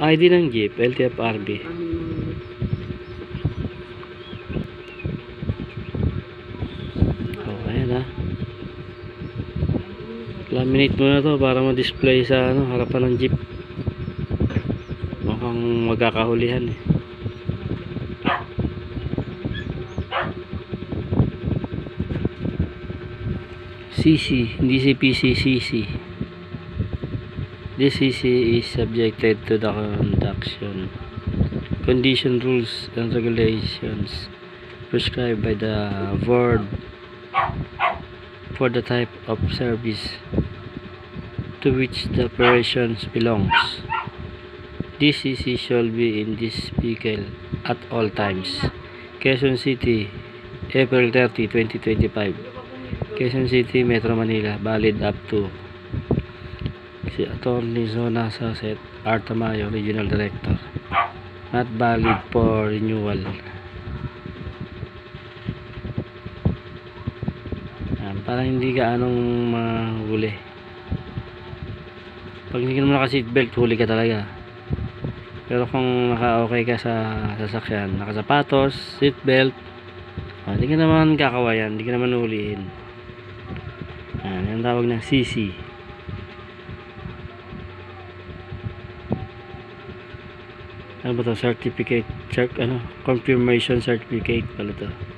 ID ng jeep, LTFRB. Oh, ayan ha. Laminate mo na to para ma-display sa ano, harapan ng jeep. Mukhang magkakahulihan eh. CC, hindi si PCCC. This CC is subjected to the conduction, condition rules and regulations prescribed by the board for the type of service to which the operations belongs. This CC shall be in this vehicle at all times. Quezon City, April 30, 2025. Quezon City, Metro Manila, valid up to si Attorney Zona Saset R. Tamayo, Regional Director. Not valid for renewal. Yan, para hindi ka anong mahuli. Pag hindi ka naman naka-seatbelt, huli ka talaga. Pero kung naka-okay ka sa sasakyan, nakasapatos, seatbelt, oh, hindi ka naman kakawayan, hindi ka naman hulihin. Yan, ang tawag ng CC. Ano ba to? Certificate, check, ano, confirmation certificate pala to.